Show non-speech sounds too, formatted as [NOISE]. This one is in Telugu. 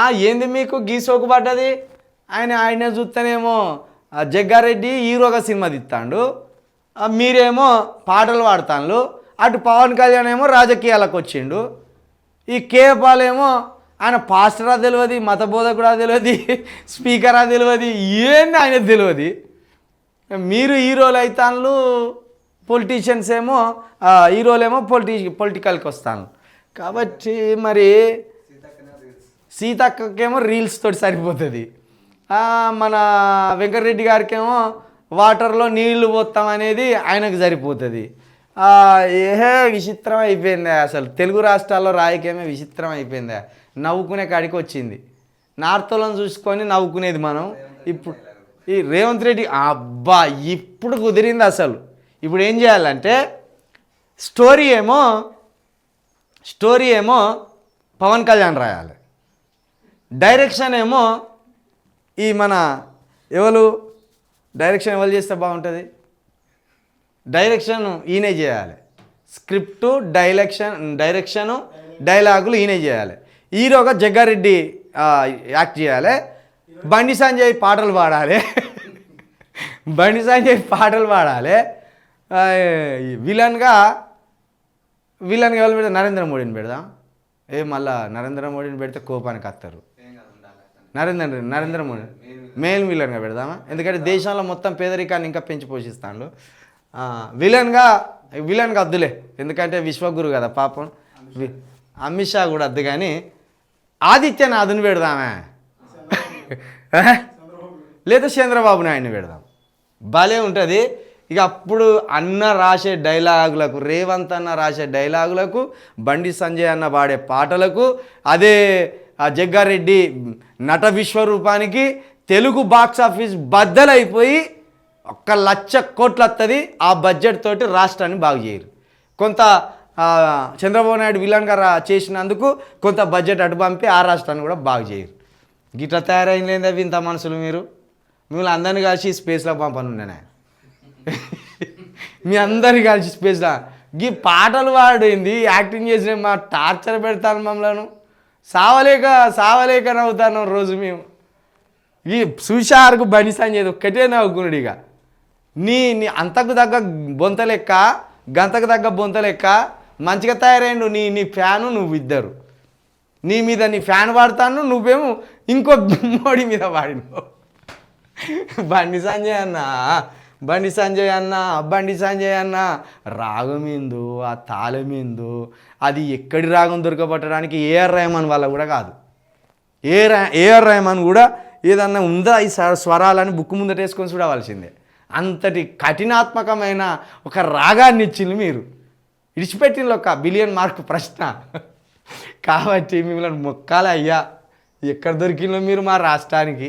ఆ ఏంది మీకు గీ సోకు పడ్డది? ఆయన ఆయన చూస్తేనేమో జగ్గారెడ్డి హీరోగా సినిమా తీస్తాడు మీరేమో పాటలు పాడతాను అటు పవన్ కళ్యాణ్ ఏమో రాజకీయాలకు వచ్చిండు. ఈ కేపాల్ ఏమో ఆయన పాస్టరా తెలియదు మత బోధకుడా తెలియదు [LAUGHS] స్పీకరా తెలియదు ఏంది ఆయన తెలియదు మీరు హీరోలు అవుతాను పొలిటీషియన్స్ ఏమో హీరోలేమో హీరోలు ఏమో పొలిటీ పొలిటికల్కి వస్తాను కాబట్టి మరి సీతక్కకేమో రీల్స్ తోటి సరిపోతుంది. మన వెంకటరెడ్డి గారికేమో వాటర్లో నీళ్ళు పోతాం అనేది ఆయనకు సరిపోతుంది. ఏహే విచిత్రం అయిపోయింది అసలు. తెలుగు రాష్ట్రాల్లో రాయకేమే విచిత్రం అయిపోయింది. నవ్వుకునే కాడికి వచ్చింది. నార్త్లను చూసుకొని నవ్వుకునేది మనం. ఇప్పుడు ఈ రేవంత్ రెడ్డి అబ్బా ఇప్పుడు కుదిరింది అసలు. ఇప్పుడు ఏం చేయాలంటే స్టోరీ ఏమో స్టోరీ ఏమో పవన్ కళ్యాణ్ రాయాలి. డైరెక్షన్ ఏమో ఈ మన ఎవరు? డైరెక్షన్ ఎవరు చేస్తే బాగుంటుంది? డైరెక్షన్ ఈయనే చేయాలి. స్క్రిప్టు డైరెక్షన్ డైరెక్షను డైలాగులు ఈయనే చేయాలి. హీరోగా జగ్గారెడ్డి యాక్ట్ చేయాలి. బండి సంజయ్ పాటలు పాడాలి. బండి సంజయ్ పాటలు పాడాలి. విలన్గా విలన్గా ఎవరు పెడతాం నరేంద్ర మోడీని పెడదాం. ఏ మళ్ళా నరేంద్ర మోడీని పెడితే కోపానికి వస్తారు నరేంద్ర నరేంద్ర మోడీ. మెయిన్ విలన్గా పెడదామా? ఎందుకంటే దేశంలో మొత్తం పేదరికాన్ని ఇంకా పెంచి పోషిస్తాను విలన్గా విలన్గా వద్దులే. ఎందుకంటే విశ్వగురు కదా పాపం. అమిత్ షా కూడా వద్దు కానీ ఆదిత్యనాథుని పెడదామే. లేదా చంద్రబాబు నాయుడిని పెడదాం. భలే ఉంటుంది. ఇక అప్పుడు అన్న రాసే డైలాగులకు రేవంత్ అన్న రాసే డైలాగులకు బండి సంజయ్ అన్న పాడే పాటలకు అదే జగ్గారెడ్డి నట విశ్వరూపానికి తెలుగు బాక్స్ ఆఫీస్ బద్దలైపోయి ఒక్క లక్ష కోట్లు వస్తుంది ఆ బడ్జెట్ తోటి రాష్ట్రాన్ని బాగు చేయరు. కొంత చంద్రబాబు నాయుడు విలన్గా చేసినందుకు కొంత బడ్జెట్ అటు పంపి ఆ రాష్ట్రాన్ని కూడా బాగు చేయరు. గిట్లా తయారైంది అవి ఇంత మనుషులు మీరు. మిమ్మల్ని అందరినీ కలిసి స్పేస్లో పంపనుండేనే మీ అందరిని కలిసి స్పేస్లో గీ పాటలు పాడింది యాక్టింగ్ చేసిన మా టార్చర్ పెడతాను మమ్మల్ని. సావలేక సావలేక నవ్వుతాను రోజు మేము. ఈ సుషార్కు బండి సంజయ్ ఒక్కటే నవ్వుకున్నాడు ఇక. నీ నీ అంతకు తగ్గ బొంత లెక్క గంతకు తగ్గ బొంత లెక్క మంచిగా తయారైండు నీ నీ ఫ్యాను నువ్వు ఇద్దరు. నీ మీద నీ ఫ్యాన్ వాడతాను నువ్వేమో ఇంకో [LAUGHS] మోడీ మీద వాడినావు. బండి సంజయ్ అన్నా. బండి సంజయ్ అన్న బండి సంజయ్ అన్న రాగమిందు ఆ తాళమిందు అది ఎక్కడి రాగం దొరకబట్టడానికి ఏఆర్ రెహమాన్ వాళ్ళ కూడా కాదు. ఏ ఏఆర్ రెహమాన్ కూడా ఏదన్నా ఉందా ఈ స్వరాలని బుక్ ముందట వేసుకొని చూడవలసిందే. అంతటి కఠినాత్మకమైన ఒక రాగాన్ని ఇచ్చింది మీరు. ఇడిచిపెట్టిన ఒక బిలియన్ మార్క్ ప్రశ్న. [LAUGHS] కాబట్టి మిమ్మల్ని మొక్కాలయ్యా ఎక్కడ దొరికిందో మీరు మా రాష్ట్రానికి?